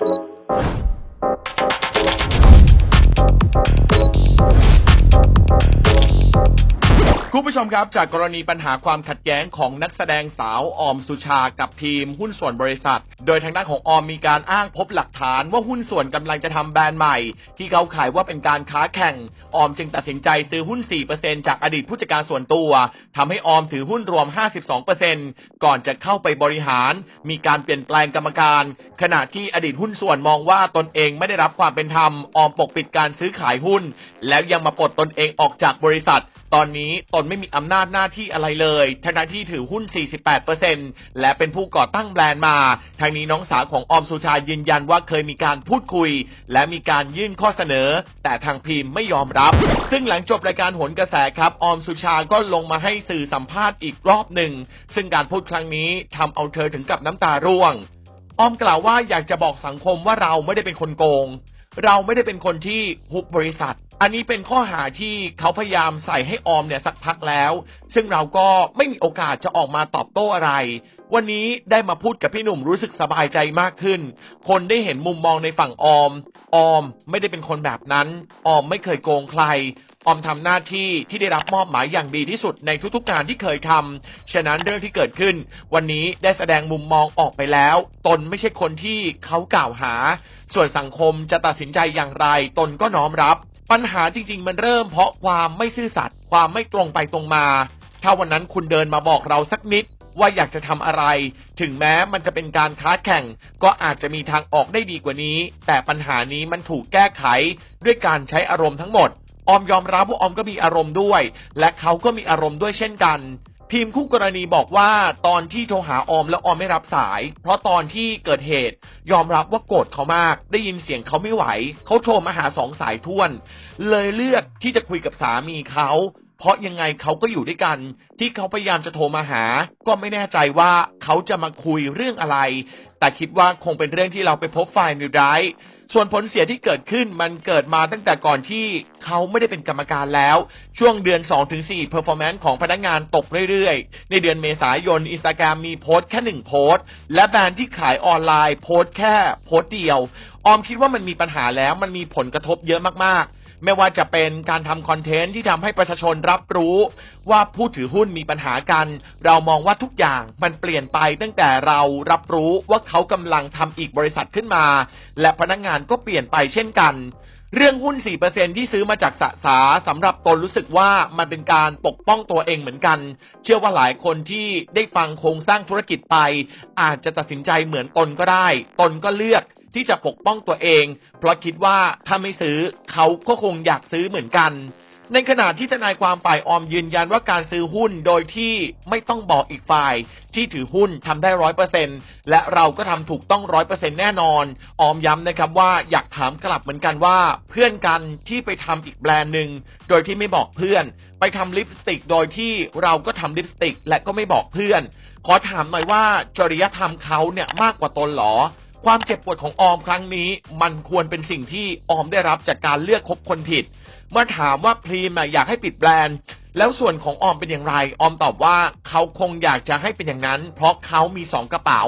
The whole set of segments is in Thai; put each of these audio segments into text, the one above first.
คุ ผู้ชมครับจากกรณีปัญหาความขัดแย้งของนักแสดงสาวออมสุชากับทีมหุ้นส่วนบริษัท โดยทางด้านของออมมีการอ้างพบหลักฐานว่าหุ้นส่วนกำลังจะทำแบรนด์ใหม่ ที่เขาขายว่าเป็นการค้าแข่ง ออมจึงตัดสินใจซื้อหุ้น 4%จากอดีตผู้จัดการส่วนตัวทำให้ออมถือหุ้นรวม 52%ก่อนจะเข้าไปบริหาร มีการเปลี่ยนแปลงกรรมการ ขณะที่อดีตหุ้นส่วนมองว่าตนเองไม่ได้รับความเป็นธรรมออมปกปิดการซื้อขายหุ้น แล้วยังมาปลดตนเองออกจากบริษัท ตอนนี้ตนไม่มีอำนาจหน้าที่อะไรเลยทั้งที่ถือหุ้น 48%และเป็นผู้ก่อตั้งแบรนด์มาทางนี้น้องสาวของออมสุชายืนยันว่าเคยมีการพูดคุย และมีการยื่นข้อเสนอ แต่ทางพิมพ์ไม่ยอมรับ ซึ่งหลังจบรายการหนกระแสครับออมสุชาก็ลงมาให้สื่อสัมภาษณ์อีกรอบหนึ่ง ซึ่งการพูดครั้งนี้ทำเอาเธอถึงกับน้ำตาร่วงออมกล่าวว่าอยากจะบอกสังคมว่าเราไม่ได้เป็นคนโกง เราไม่ได้เป็นคนที่ฮุบบริษัท อันนี้เป็นข้อหาที่เขาพยายามใส่ให้ออมเนี่ยสักพักแล้ว ซึ่งเราก็ไม่มีโอกาสจะออกมาตอบโต้อะไร วันนี้ได้มาพูดกับพี่หนุ่มรู้สึกสบายใจมากขึ้น คนได้เห็นมุมมองในฝั่งออม ออมไม่ได้เป็นคนแบบนั้น ออมไม่เคยโกงใคร ออมทำหน้าที่ที่ได้รับมอบหมายอย่างดีที่สุดในทุกๆงานที่เคยทำฉะนั้นเรื่องที่เกิดขึ้น วันนี้ได้แสดงมุมมองออกไปแล้ว ตนไม่ใช่คนที่เขากล่าวหา ส่วนสังคมจะตัดสินใจอย่างไร ตนก็น้อมรับ ปัญหาจริง ๆ มันเริ่มเพราะความไม่ซื่อสัตย์ความไม่ตรงไปตรงมาถ้าวันนั้นคุณเดินมาบอกเราสักนิด ว่าอยากจะทำอะไร ถึงแม้มันจะเป็นการค้าแข่ง ก็อาจจะมีทางออกได้ดีกว่านี้ แต่ปัญหานี้มันถูกแก้ไขด้วยการใช้อารมณ์ทั้งหมด ออมยอมรับว่าออมก็มีอารมณ์ด้วย และเขาก็มีอารมณ์ด้วยเช่นกันทีมคู่กรณีบอกว่าตอนที่โทรหาออมแล้วออมไม่รับสาย เพราะตอนที่เกิดเหตุ ยอมรับว่าโกรธเขามาก ได้ยินเสียงเขาไม่ไหว เขาโทรมาหาสองสายท่วน เลยเลือกที่จะคุยกับสามีเขา เพราะยังไงเขาก็อยู่ด้วยกัน ที่เขาพยายามจะโทรมาหา ก็ไม่แน่ใจว่าเขาจะมาคุยเรื่องอะไร แต่คิดว่าคงเป็นเรื่องที่เราไปพบฝ่ายนิวไดร์ส่วนผลเสียที่เกิดขึ้นมันเกิดมาตั้งแต่ก่อนที่เขาไม่ได้เป็นกรรมการแล้ว ช่วงเดือน 2-4 performance ของพนักงานตกเรื่อยๆ ในเดือนเมษายนอินสตาแกรมมีโพสต์แค่หนึ่งโพสต์ และแบรนด์ที่ขายออนไลน์โพสต์แค่โพสต์เดียว ออมคิดว่ามันมีปัญหาแล้วมันมีผลกระทบเยอะมากๆ ไม่ว่าจะเป็นการทำคอนเทนต์ที่ทำให้ประชาชนรับรู้ ว่าผู้ถือหุ้นมีปัญหากัน เรามองว่าทุกอย่างมันเปลี่ยนไปตั้งแต่เรารับรู้ว่าเขากำลังทำอีกบริษัทขึ้นมา และพนักงานก็เปลี่ยนไปเช่นกัน เรื่องหุ้น 4%ที่ซื้อมาจากสะสาสำหรับตนรู้สึกว่ามันเป็นการปกป้องตัวเองเหมือนกัน เชื่อว่าหลายคนที่ได้ฟังโครงสร้างธุรกิจไป อาจจะตัดสินใจเหมือนตนก็ได้ ตนก็เลือกที่จะปกป้องตัวเอง เพราะคิดว่าถ้าไม่ซื้อเขาก็คงอยากซื้อเหมือนกัน ในขณะที่ทนายความฝ่ายออมยืนยันว่าการซื้อหุ้นโดยที่ไม่ต้องบอกอีกฝ่าย ที่ถือหุ้นทำได้ร้อยเปอร์เซ็นและเราก็ทำถูกต้องร้อยเปอร์เซ็นแน่นอน ออมย้ำนะครับว่าอยากถามกลับเหมือนกันว่า เพื่อนกันที่ไปทำอีกแบรนด์หนึ่งโดยที่ไม่บอกเพื่อน ไปทำลิปสติก โดยที่เราก็ทำลิปสติก และก็ไม่บอกเพื่อน ขอถามหน่อยว่าจริยธรรมเขาเนี่ยมากกว่าตนหรอความเจ็บปวดของออมครั้งนี้ มันควรเป็นสิ่งที่ออมได้รับจากการเลือกคบคนผิด มื่อถามว่าพรีมอะอยากให้ปิดแบรนด์แล้วส่วนของออมเป็นอย่างไร ออมตอบว่าเขาคงอยากจะให้เป็นอย่างนั้น เพราะเขามีสองกระเป๋า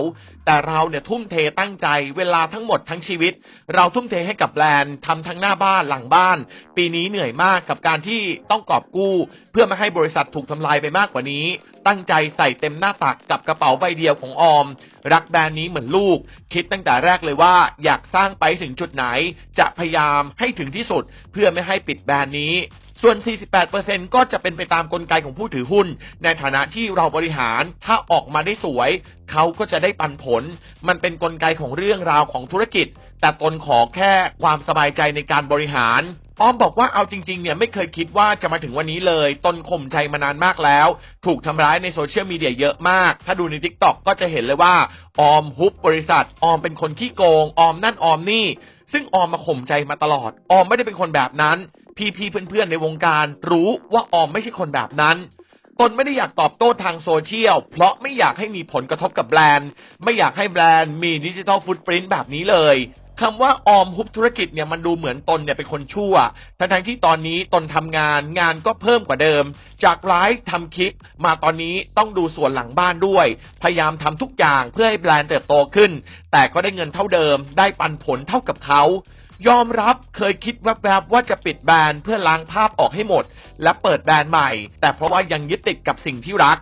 แต่เราเนี่ยทุ่มเทตั้งใจ เวลาทั้งหมดทั้งชีวิต เราทุ่มเทให้กับแบรนด์ทำทั้งหน้าบ้านหลังบ้าน ปีนี้เหนื่อยมากกับการที่ต้องกอบกู้ เพื่อไม่ให้บริษัทถูกทำลายไปมากกว่านี้ ตั้งใจใส่เต็มหน้าตักกับกระเป๋าใบเดียวของออม รักแบรนด์นี้เหมือนลูก คิดตั้งแต่แรกเลยว่า อยากสร้างไปถึงจุดไหน จะพยายามให้ถึงที่สุด เพื่อไม่ให้ปิดแบรนด์นี้ส่วน 48%ก็จะเป็นไปตามกลไกของผู้ถือหุ้น ในฐานะที่เราบริหารถ้าออกมาได้สวย เขาก็จะได้ปันผล มันเป็นกลไกของเรื่องราวของธุรกิจ แต่ตนขอแค่ความสบายใจในการบริหารอ้อมบอกว่าเอาจริงๆ เนี่ยไม่เคยคิดว่าจะมาถึงวันนี้เลย ตนข่มใจมานานมากแล้ว ถูกทำร้ายในโซเชียลมีเดียเยอะมาก ถ้าดูใน t ิ k t o k ก็จะเห็นเลยว่า ออมฮุบบริษัท ออมเป็นคนขี้โกง ออมนั่นออมนี่ ซึ่งออมมาข่มใจมาตลอด ออมไม่ได้เป็นคนแบบนั้น พี่ๆเพื่อนๆในวงการ รู้ว่าออมไม่ใช่คนแบบนั้นตนไม่ได้อยากตอบโต้ทางโซเชียล เพราะไม่อยากให้มีผลกระทบกับแบรนด์ ไม่อยากให้แบรนด์มีดิจิทัลฟุตปรินต์แบบนี้เลยคำว่าออมฮุบธุรกิจเนี่ยมันดูเหมือนตนเนี่ยเป็นคนชั่ว ทั้งๆที่ตอนนี้ตนทำงานงานก็เพิ่มกว่าเดิม จากไลฟ์ทำคลิป มาตอนนี้ต้องดูส่วนหลังบ้านด้วย พยายามทำทุกอย่างเพื่อให้แบรนด์เติบโตขึ้น แต่ก็ได้เงินเท่าเดิม ได้ปันผลเท่ากับเขา ยอมรับเคยคิดแวบๆว่าจะปิดแบรนด์เพื่อล้างภาพออกให้หมด และเปิดแบรนด์ใหม่ แต่เพราะว่ายังยึดติดกับสิ่งที่รัก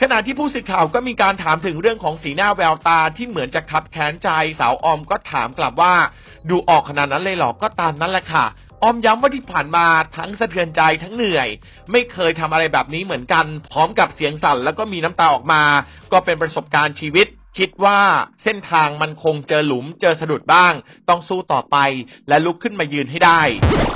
ขณะที่ผู้สื่อข่าวก็มีการถามถึงเรื่องของสีหน้าแววตาที่เหมือนจะคับแค้นใจ สาวออมก็ถามกลับว่า ดูออกขนาดนั้นเลยหรอก็ตามนั้นแหละค่ะ ออมย้ำว่าที่ผ่านมาทั้งสะเทือนใจทั้งเหนื่อย ไม่เคยทำอะไรแบบนี้เหมือนกัน พร้อมกับเสียงสั่นแล้วก็มีน้ำตาออกมา ก็เป็นประสบการณ์ชีวิต คิดว่าเส้นทางมันคงเจอหลุมเจอสะดุดบ้าง ต้องสู้ต่อไปและลุกขึ้นมายืนให้ได้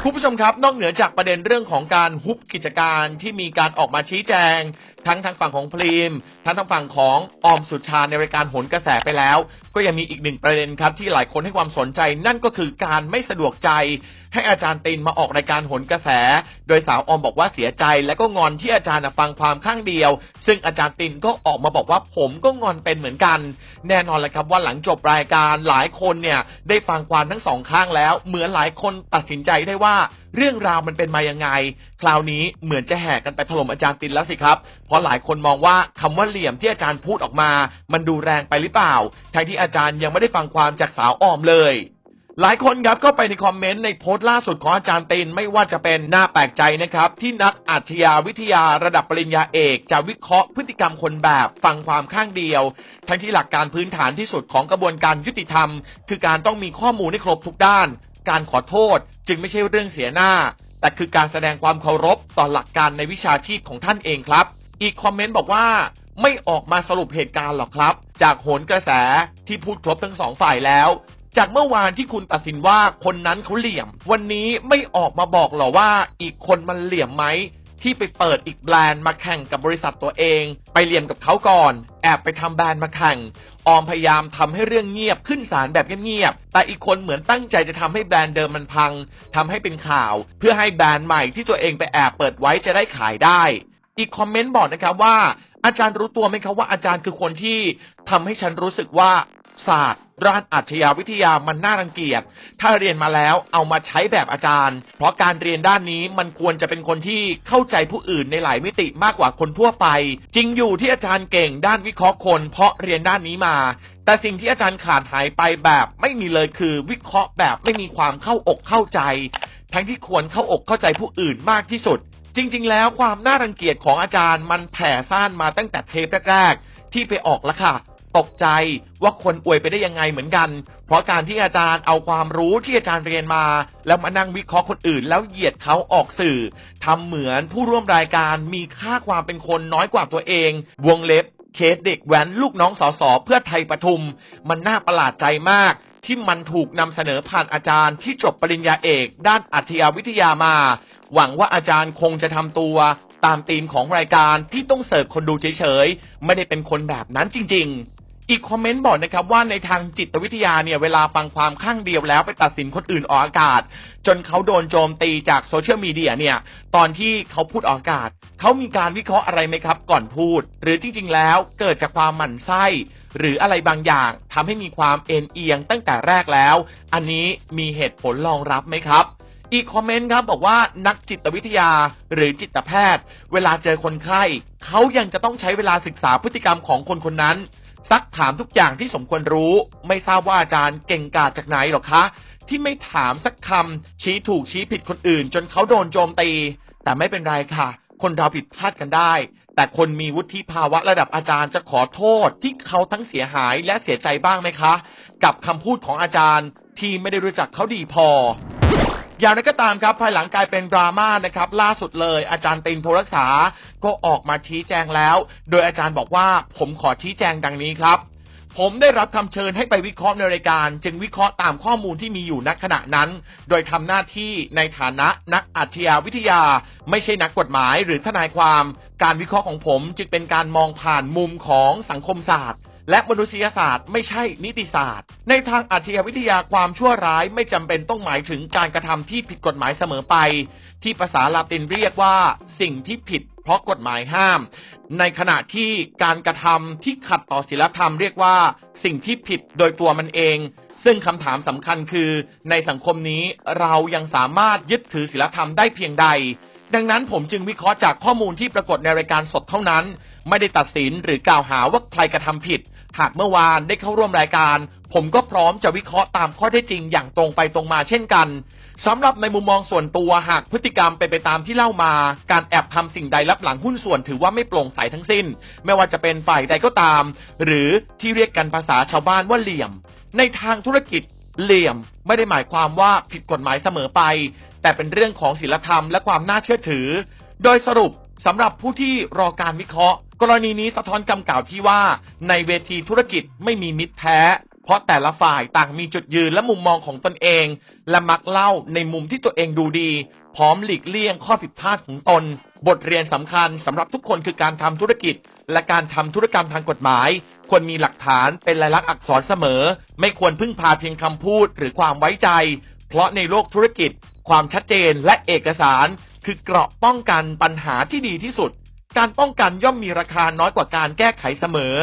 คุณผู้ชมครับ นอกเหนือจากประเด็นเรื่องของการฮุบกิจการที่มีการออกมาชี้แจง ทั้งทางฝั่งของพรีม ทั้งทางฝั่งของออมสุชาในรายการหนกระแสไปแล้ว ก็ยังมีอีกหนึ่งประเด็นครับที่หลายคนให้ความสนใจนั่นก็คือการไม่สะดวกใจ ให้อาจารย์ตินมาออกรายการโหนกระแส โดยสาวออมบอกว่าเสียใจและก็งอนที่อาจารย์ฟังความข้างเดียว ซึ่งอาจารย์ตินก็ออกมาบอกว่าผมก็งอนเป็นเหมือนกัน แน่นอนเลยครับว่าหลังจบรายการหลายคนเนี่ยได้ฟังความทั้งสองข้างแล้ว เหมือนหลายคนตัดสินใจได้ว่าเรื่องราวมันเป็นมายังไง คราวนี้เหมือนจะแห่กันไปถล่มอาจารย์ตินแล้วสิครับ เพราะหลายคนมองว่าคำว่าเหลี่ยมที่อาจารย์พูดออกมา มันดูแรงไปหรือเปล่าทั้งที่อาจารย์ยังไม่ได้ฟังความจากสาวออมเลย หลายคนครับก็ไปในคอมเมนต์ในโพสต์ล่าสุดของอาจารย์ตินไม่ว่าจะเป็นหน้าแปลกใจนะครับ ที่นักอาชญาวิทยาระดับปริญญาเอก จะวิเคราะห์พฤติกรรมคนแบบฟังความข้างเดียว ทั้งที่หลักการพื้นฐานที่สุดของกระบวนการยุติธรรม คือการต้องมีข้อมูลให้ครบทุกด้าน การขอโทษจึงไม่ใช่เรื่องเสียหน้า แต่คือการแสดงความเคารพต่อหลักการในวิชาชีพของท่านเองครับ อีกคอมเมนต์บอกว่าไม่ออกมาสรุปเหตุการณ์หรอกครับ จากโหนกระแสที่พูดครบทั้งสองฝ่ายแล้ว จากเมื่อวานที่คุณตัดสินว่าคนนั้นเขาเหลี่ยม วันนี้ไม่ออกมาบอกหรอว่าอีกคนมันเหลี่ยมไหมที่ไปเปิดอีกแบรนด์มาแข่งกับบริษัทตัวเอง ไปเหลี่ยมกับเขาก่อน แอบไปทำแบรนด์มาแข่ง ออมพยายามทำให้เรื่องเงียบขึ้นศาลแบบเงียบๆแต่อีกคนเหมือนตั้งใจจะทำให้แบรนด์เดิมมันพังทำให้เป็นข่าว เพื่อให้แบรนด์ใหม่ที่ตัวเองไปแอบเปิดไว้จะได้ขายได้ อีกคอมเมนต์บอกนะครับว่าอาจารย์รู้ตัวไหมครับว่าอาจารย์คือคนที่ทำให้ฉันรู้สึกว่า ศาสตร์ด้านอาชญาวิทยามันน่ารังเกียจ ถ้าเรียนมาแล้วเอามาใช้แบบอาจารย์ เพราะการเรียนด้านนี้มันควรจะเป็นคนที่เข้าใจผู้อื่นในหลายมิติมากกว่าคนทั่วไป จริงอยู่ที่อาจารย์เก่งด้านวิเคราะห์คน เพราะเรียนด้านนี้มา แต่สิ่งที่อาจารย์ขาดหายไปแบบไม่มีเลยคือวิเคราะห์แบบไม่มีความเข้าอกเข้าใจ ทั้งที่ควรเข้าอกเข้าใจผู้อื่นมากที่สุด จริง ๆ แล้วความน่ารังเกียจของอาจารย์มันแผ่ซ่านมาตั้งแต่เทปแรกๆที่ไปออกล้วค่ะ ตกใจว่าคนอวยไปได้ยังไงเหมือนกัน เพราะการที่อาจารย์เอาความรู้ที่อาจารย์เรียนมา แล้วมานั่งวิเคราะห์คนอื่น แล้วเหยียดเขาออกสื่อทำเหมือนผู้ร่วมรายการมีค่าความเป็นคนน้อยกว่าตัวเอง วงเล็บเคสเด็กแว้นลูกน้องสอสอเพื่อไทยปทุม มันน่าประหลาดใจมาก ที่มันถูกนำเสนอผ่านอาจารย์ที่จบปริญญาเอก ด้านอัธยาวิทยามา หวังว่าอาจารย์คงจะทำตัว ตามธีมของรายการที่ต้องเสิร์ฟคนดูเฉยๆ ไม่ได้เป็นคนแบบนั้นจริง ๆ อีกคอมเมนต์บอกนะครับว่าในทางจิตวิทยาเนี่ยเวลาฟังความข้างเดียวแล้วไปตัดสินคนอื่นออกอากาศ จนเขาโดนโจมตีจากโซเชียลมีเดียเนี่ยตอนที่เขาพูดออกอากาศ เขามีการวิเคราะห์อะไรไหมครับ ก่อนพูด หรือจริง ๆ แล้วเกิดจากความหมั่นไส้ หรืออะไรบางอย่างทำให้มีความเอ็นเอียงตั้งแต่แรกแล้ว อันนี้มีเหตุผลรองรับไหมครับอีกคอมเมนต์ครับบอกว่านักจิตวิทยาหรือจิตแพทย์ เวลาเจอคนไข้เขายังจะต้องใช้เวลาศึกษาพฤติกรรมของคนคนนั้น ซักถามทุกอย่างที่สมควรรู้ ไม่ทราบว่าอาจารย์เก่งกาจจากไหนหรอกคะ ที่ไม่ถามสักคำชี้ถูกชี้ผิดคนอื่น จนเขาโดนโจมตี แต่ไม่เป็นไรค่ะ คนเราผิดพลาดกันได้ แต่คนมีวุฒิภาวะระดับอาจารย์จะขอโทษที่เขาทั้งเสียหายและเสียใจบ้างไหมคะ กับคำพูดของอาจารย์ที่ไม่ได้รู้จักเขาดีพอ อย่างไรก็ตามครับ ภายหลังกลายเป็นดราม่านะครับ ล่าสุดเลยอาจารย์ตินโพรักษา ก็ออกมาชี้แจงแล้ว โดยอาจารย์บอกว่าผมขอชี้แจงดังนี้ครับ ผมได้รับคำเชิญให้ไปวิเคราะห์ในรายการ จึงวิเคราะห์ตามข้อมูลที่มีอยู่ณขณะนั้น โดยทำหน้าที่ในฐานะนักอาชญาวิทยา ไม่ใช่นักกฎหมายหรือทนายความ การวิเคราะห์ของผมจึงเป็นการมองผ่านมุมของสังคมศาสตร์ และมนุษยศาสตร์ไม่ใช่นิติศาสตร์ ในทางอาชญาวิทยาความชั่วร้ายไม่จำเป็นต้องหมายถึงการกระทำที่ผิดกฎหมายเสมอไป ที่ภาษาลาตินเรียกว่าสิ่งที่ผิดเพราะกฎหมายห้าม ในขณะที่การกระทำที่ขัดต่อศีลธรรมเรียกว่า สิ่งที่ผิดโดยตัวมันเอง ซึ่งคำถามสำคัญคือ ในสังคมนี้เรายังสามารถยึดถือศีลธรรมได้เพียงใด ดังนั้นผมจึงวิเคราะห์จากข้อมูลที่ปรากฏในรายการสดเท่านั้น ไม่ได้ตัดสินหรือกล่าวหาว่าใครกระทำผิด หากเมื่อวานได้เข้าร่วมรายการ ผมก็พร้อมจะวิเคราะห์ตามข้อเท็จจริงอย่างตรงไปตรงมาเช่นกันสำหรับในมุมมองส่วนตัวหากพฤติกรรมเป็นไปตามที่เล่ามา การแอบทำสิ่งใดลับหลังหุ้นส่วนถือว่าไม่โปร่งใสทั้งสิ้น ไม่ว่าจะเป็นฝ่ายใดก็ตาม หรือที่เรียกกันภาษาชาวบ้านว่าเหลี่ยม ในทางธุรกิจเหลี่ยมไม่ได้หมายความว่าผิดกฎหมายเสมอไป แต่เป็นเรื่องของศีลธรรมและความน่าเชื่อถือ โดยสรุปสำหรับผู้ที่รอการวิเคราะห์ กรณีนี้สะท้อนคำกล่าวที่ว่า ในเวทีธุรกิจไม่มีมิตรแท้ เพราะแต่ละฝ่ายต่างมีจุดยืนและมุมมองของตนเอง และมักเล่าในมุมที่ตัวเองดูดี พร้อมหลีกเลี่ยงข้อผิดพลาดของตน บทเรียนสำคัญสำหรับทุกคนคือการทำธุรกิจ และการทำธุรกรรมทางกฎหมาย ควรมีหลักฐานเป็นลายลักษณ์อักษรเสมอ ไม่ควรพึ่งพาเพียงคำพูดหรือความไว้ใจ เพราะในโลกธุรกิจ ความชัดเจนและเอกสาร คือเกราะป้องกันปัญหาที่ดีที่สุด การป้องกันย่อมมีราคาน้อยกว่าการแก้ไขเสมอ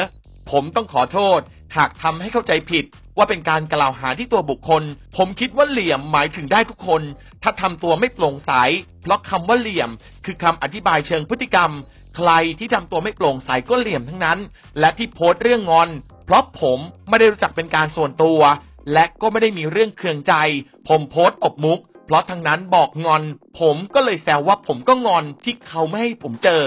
ผมต้องขอโทษ หากทำให้เข้าใจผิด ว่าเป็นการกล่าวหาที่ตัวบุคคล ผมคิดว่าเหลี่ยมหมายถึงได้ทุกคน ถ้าทำตัวไม่โปร่งใส เพราะคำว่าเหลี่ยม คือคำอธิบายเชิงพฤติกรรม ใครที่ทำตัวไม่โปร่งใสก็เหลี่ยมทั้งนั้น และที่โพสต์เรื่องงอน เพราะผมไม่ได้รู้จักเป็นการส่วนตัว และก็ไม่ได้มีเรื่องเคืองใจ ผมโพสต์อบมุก เพราะทั้งนั้นบอกงอน ผมก็เลยแซวว่าผมก็งอนที่เขาไม่ให้ผมเจอ